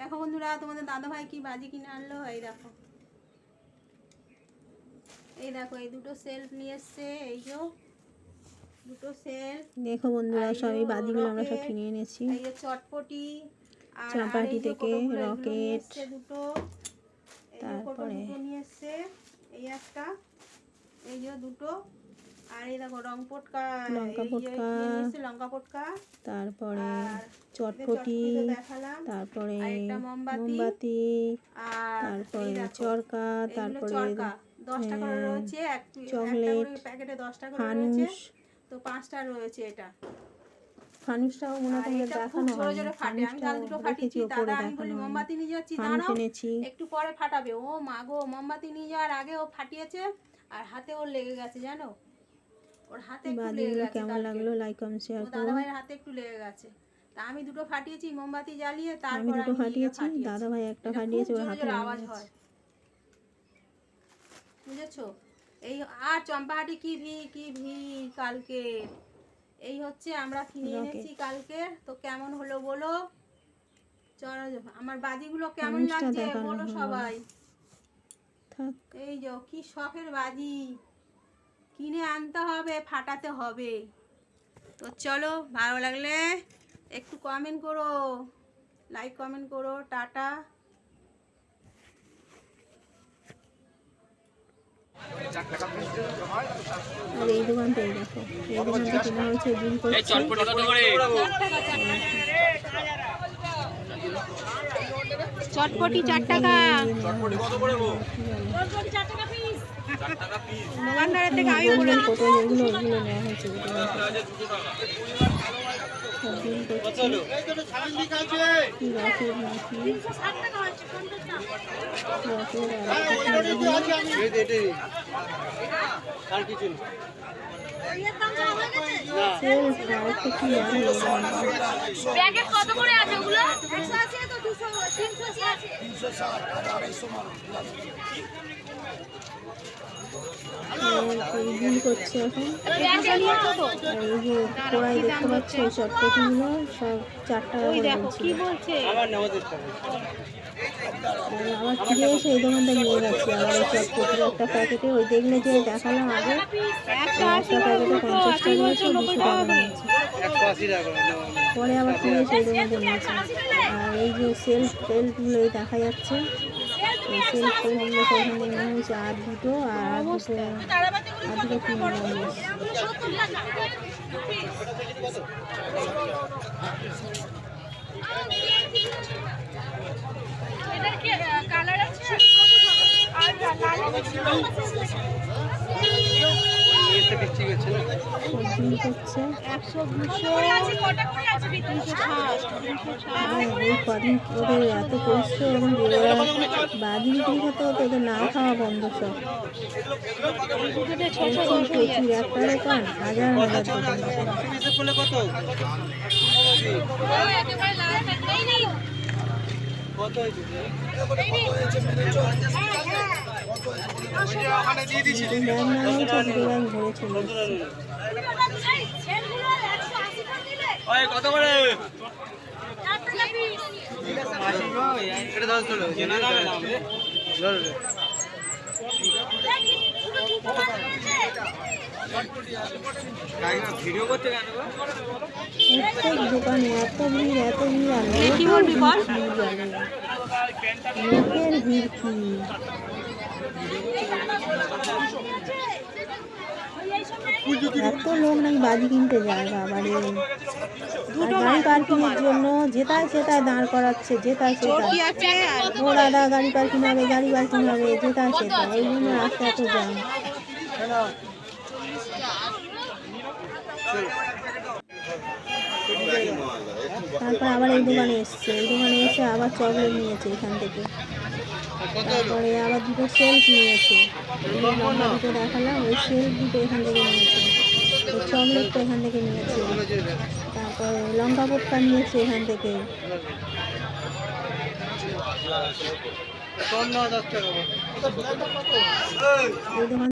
দেখো বন্ধুরা তোমাদের দাদা ভাই কি বাজি কিনে আনলো? এই দেখো। এই দেখো এই দুটো সেলফ নিয়ে এসছে এই যে দুটো সেলফ দেখো বন্ধুরা সব এই বাজিগুলো আমরা সব কিনে এনেছি। এই যে চটপটি আর চাপাটি থেকে এসছে দুটো। তারপরে- নিয়ে এসছে এই একটা এই যে দুটো। আর এই দেখো রং পটকা লঙ্কা পটকা। নিয়ে এসছে লঙ্কা পটকা তারপরে চটপটি তারপরে মোমবাতি, তারপরে চরকা তারপরে হ্যাঁ, চকলেট, ফানুস। তো পাঁচটা রয়েছে এটা। ফানুসটাও মনে হয় আর তোমাদের এটা খুব দেখানো হয় ফাটে আমি তাল দুটো ফাটিয়েছি দাদা আমি বলি মোমবাতি নিয়ে যাচ্ছি দাঁড়াও একটু পরে ফাটাবে। ও মা গো মোমবাতি নিয়ে যাওয়ার আগে ও ফাটিয়েছে আর হাতে ওর লেগে গেছে জানো? ওর হাতে একটু লেগে গেছে কেমন লাগল লাইক কমেন্ট শেয়ার দাদা ভাইয়ের হাতে একটু লেগে গেছে। তা আমি দুটো ফাটিয়েছি মোমবাতি জ্বালিয়ে তারপর আমি নিজে ফাটিয়েছি। দাদা ভাই একটা ফাটিয়েছে ওর হাতে আওয়াজ হয়। বুঝেছ? এই আর চম্পাহাটি কি ভিড় কি ভিড় কালকে? এই হচ্ছে আমরা কিনে এনেছি কালকে। তো কেমন হলো বলো? চলো আমার বাজিগুলো কেমন লাগছে বলো সবাই। এই যে কি শখের বাজি। আনতে হবে ফাটাতে হবে। তো চলো ভালো লাগলে একটু কমেন্ট করো। লাইক কমেন্ট করো। টাটা। আর এই দোকানটা এই দেখো। এই দোকানটা কেনা হয়েছে বিল করছে? চটপটি চার টাকা। আমি বলে গোল্ডেন পটল এগুলো ওগুলো নেওয়া হয়েছে এই দোকান থেকে। সব বিল করছে কি রকেট নাকি রকেট আর কিছু নেই। সেলফ আর একটা কি নাম বললাম। প্যাকেট কত করে আছে ওগুলো 180 তো 200 380 আছে করছে এখন দোকানটা নিয়ে যাচ্ছি আবার এই একটা প্যাকেটে ওই দেখলে যে দেখালাম আগে একটা প্যাকেটে পঞ্চাশ টাকা নিয়েছে দুশো টাকা নিয়েছে পরে আবার ফিরে এসে দোকানটা নিয়েছে এই যে সেলফ টেলফগুলো এই দেখা যাচ্ছে। সেলফ টেলফগুলো সেখানে আর দুটো আর দুটো আর কালার আছে কদিন ওদের এত পরিশ্রম ওরা বাজি বিক্রি করতে ওদের না খাওয়া বন্ধ সব প্রচুর একটা দোকান হাজার হাজার দোকান একেবারে লাল নেই নেই দুটো ব্যাগ না হয়েছে? দুটো ব্যাগ ভরে চলে এসছে সেলগুলো 180 করে দিলে কত দোকানে এত ভিড় এত ভিড় কি বলবি বল? ভিড় কি এত লোক নাকি বাজি কিনতে যায় বাবারে। গাড়ি পার্কিংয়ের জন্য যেটায় সেটায় দাঁড় করাচ্ছে আর? ও দাদা গাড়ি পার্কিং হবে গাড়ি পার্কিং হবে যেটায় সেটায় ওই জন্য রাস্তা এত জ্যাম। তারপর আবার এই দোকানে এসছে এই দোকানে এসে আবার চকলেট নিয়েছে এখান থেকে। তারপরে আবার দুটো সেলফ নিয়েছে। লম্বা দুটো দেখালাম ওই সেলফ দুটো এখান থেকে নিয়েছে। ওই চকলেটটা এখান থেকে নিয়েছে। তারপরে লঙ্কা পটকা নিয়েছে এখান থেকে। এই দোকান